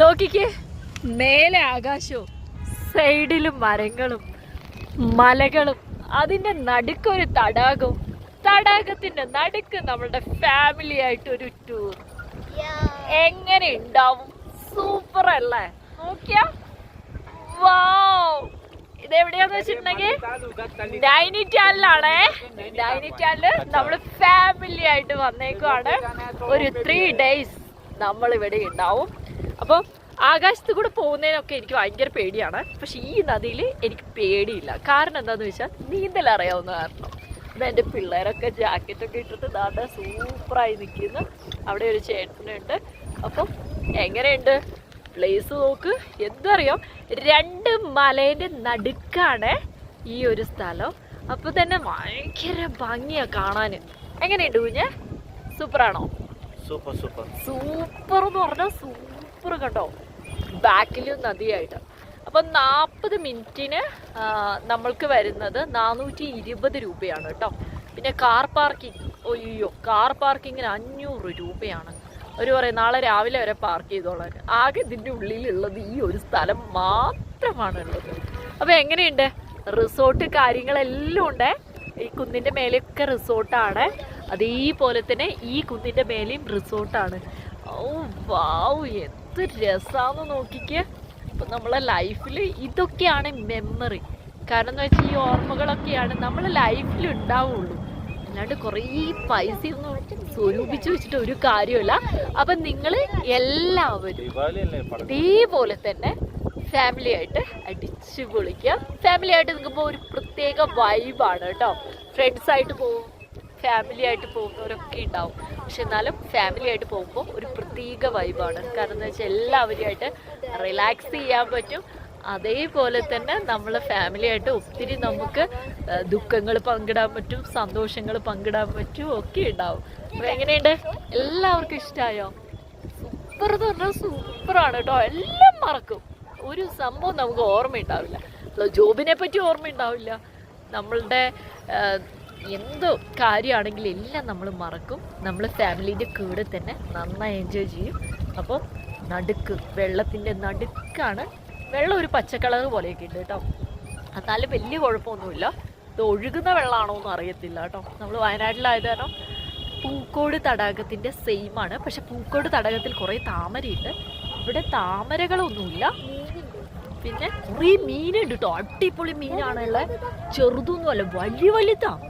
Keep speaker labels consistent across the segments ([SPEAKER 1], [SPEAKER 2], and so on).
[SPEAKER 1] നോക്കിക്കേ. മേലെ ആകാശവും സൈഡിലും മരങ്ങളും മലകളും അതിന്റെ നടുക്കൊരു തടാകവും തടാകത്തിന്റെ നടുക്ക് നമ്മളുടെ ഫാമിലി ആയിട്ട് ഒരു ടൂർ എങ്ങനെ ഉണ്ടാവും? സൂപ്പർ അല്ലേ? നോക്കിയാ. വെച്ചിട്ടുണ്ടെങ്കിൽ? നൈനിറ്റാലിലാണേ നൈനിറ്റാലിൽ നമ്മൾ ഫാമിലി ആയിട്ട് വന്നേക്കുവാണ്. ഒരു ത്രീ ഡേയ്സ് നമ്മൾ ഇവിടെ ഉണ്ടാവും. അപ്പം ആകാശത്ത് കൂടെ പോകുന്നതിനൊക്കെ എനിക്ക് ഭയങ്കര പേടിയാണ്. പക്ഷെ ഈ നദിയിൽ എനിക്ക് പേടിയില്ല. കാരണം എന്താന്ന് വെച്ചാൽ നീന്തൽ അറിയാവുന്ന കാരണം. ഇത് എന്റെ പിള്ളേരൊക്കെ ജാക്കറ്റൊക്കെ ഇട്ടിട്ട് ദാണ്ട സൂപ്പറായി നിൽക്കുന്നു. അവിടെ ഒരു ചേട്ടനുണ്ട്. അപ്പം എങ്ങനെയുണ്ട്? പ്ലേസ് നോക്ക്. എന്തറിയോ? രണ്ട് മലേന്റെ നടുക്കാണ് ഈ ഒരു സ്ഥലം. അപ്പോൾ തന്നെ ഭയങ്കര ഭംഗിയാ കാണാൻ. എങ്ങനെയുണ്ട് കുഞ്ഞ്? സൂപ്പറാണോ?
[SPEAKER 2] Super super.
[SPEAKER 1] സൂപ്പർ എന്ന് പറഞ്ഞാൽ സൂപ്പർ കണ്ടോ? ബാക്കിലും നദിയായിട്ട്. അപ്പം നാൽപ്പത് മിനിറ്റിന് നമ്മൾക്ക് വരുന്നത് നാനൂറ്റി ഇരുപത് രൂപയാണ് കേട്ടോ. പിന്നെ കാർ പാർക്കിംഗ് ഒയ്യോ കാർ പാർക്കിങ്ങിന് അഞ്ഞൂറ് രൂപയാണ്. ഒരു പറയും നാളെ രാവിലെ വരെ പാർക്ക് ചെയ്തോളാൻ. ആകെ ഇതിന്റെ ഉള്ളിലുള്ളത് ഈ ഒരു സ്ഥലം മാത്രമാണ് ഉള്ളത് അപ്പോൾ എങ്ങനെയുണ്ട്? റിസോർട്ട് കാര്യങ്ങളെല്ലാം ഉണ്ട്. ഈ കുന്നിന്റെ മേലെയൊക്കെ റിസോർട്ടാണ്. അതേപോലെ തന്നെ ഈ കുന്നിന്റെ മേലെയും റിസോർട്ടാണ്. ഓ വാവ് എന്ത് രസാന്ന് നോക്കിക്ക്. അപ്പം നമ്മളെ ലൈഫിൽ ഇതൊക്കെയാണ് മെമ്മറി കാരണം എന്ന് വെച്ചാൽ ഈ ഓർമ്മകളൊക്കെയാണ് നമ്മളെ ലൈഫിൽ ഉണ്ടാവുള്ളൂ. അല്ലാണ്ട് കുറേ പൈസ ഒന്നും സ്വരൂപിച്ച് വെച്ചിട്ട് ഒരു കാര്യമില്ല അപ്പം നിങ്ങൾ എല്ലാവരും ഇതേപോലെ തന്നെ ഫാമിലി ആയിട്ട് അടിച്ചു പൊളിക്കുക ഫാമിലി ആയിട്ട് നിങ്ങൾക്ക് ഒരു പ്രത്യേക വൈബാണ് കേട്ടോ. ഫ്രണ്ട്സ് ആയിട്ട് പോകും ഫാമിലി ആയിട്ട് പോകുന്നവരൊക്കെ ഉണ്ടാവും. പക്ഷെ എന്നാലും ഫാമിലി ആയിട്ട് പോകുമ്പോൾ ഒരു പ്രത്യേക വൈബാണ് കാരണം എന്ന് വെച്ചാൽ എല്ലാവരുമായിട്ട് റിലാക്സ് ചെയ്യാൻ പറ്റും. അതേപോലെ തന്നെ നമ്മൾ ഫാമിലിയായിട്ട് ഒത്തിരി നമുക്ക് ദുഃഖങ്ങൾ പങ്കിടാൻ പറ്റും സന്തോഷങ്ങൾ പങ്കിടാൻ പറ്റും ഒക്കെ ഉണ്ടാവും. അപ്പോൾ എങ്ങനെയുണ്ട്? എല്ലാവർക്കും ഇഷ്ടമായോ സൂപ്പർ എന്ന് പറഞ്ഞാൽ സൂപ്പറാണ് കേട്ടോ. എല്ലാം മറക്കും. ഒരു സംഭവം നമുക്ക് ഓർമ്മയുണ്ടാവില്ല. ജോബിനെ പറ്റി ഓർമ്മയുണ്ടാവില്ല. നമ്മളുടെ എന്ത് കാര്യമാണെങ്കിലും എല്ലാം നമ്മൾ മറക്കും. നമ്മൾ ഫാമിലീന്റെ കൂടെ തന്നെ നന്നായി എൻജോയ് ചെയ്യും. അപ്പോൾ നടുക്ക് വെള്ളത്തിന്റെ നടുക്കാണ് വെള്ളം ഒരു പച്ച കളർ പോലെയൊക്കെ ഉണ്ട് കേട്ടോ. എന്നാലും വലിയ കുഴപ്പമൊന്നുമില്ല. ഇത് ഒഴുകുന്ന വെള്ളമാണോ എന്ന് അറിയത്തില്ല കേട്ടോ. നമ്മൾ വയനാട്ടിലായത് കാരണം പൂക്കോട് തടാകത്തിന്റെ സെയിം ആണ്. പക്ഷെ പൂക്കോട് തടാകത്തിൽ കുറേ താമരയുണ്ട്. ഇവിടെ താമരകളൊന്നുമില്ല. പിന്നെ കുറേ മീനുണ്ട് കേട്ടോ. അടിപൊളി മീനാണുള്ളത് ചെറുതൊന്നുമല്ല വലിയ വലുതാ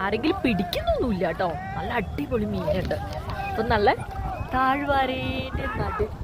[SPEAKER 1] ആരെങ്കിലും പിടിക്കുന്നൊന്നുമില്ല കേട്ടോ. നല്ല അടിപൊളി മീനുണ്ട്. അപ്പം നല്ല താഴ്വാരേന്റെ നടു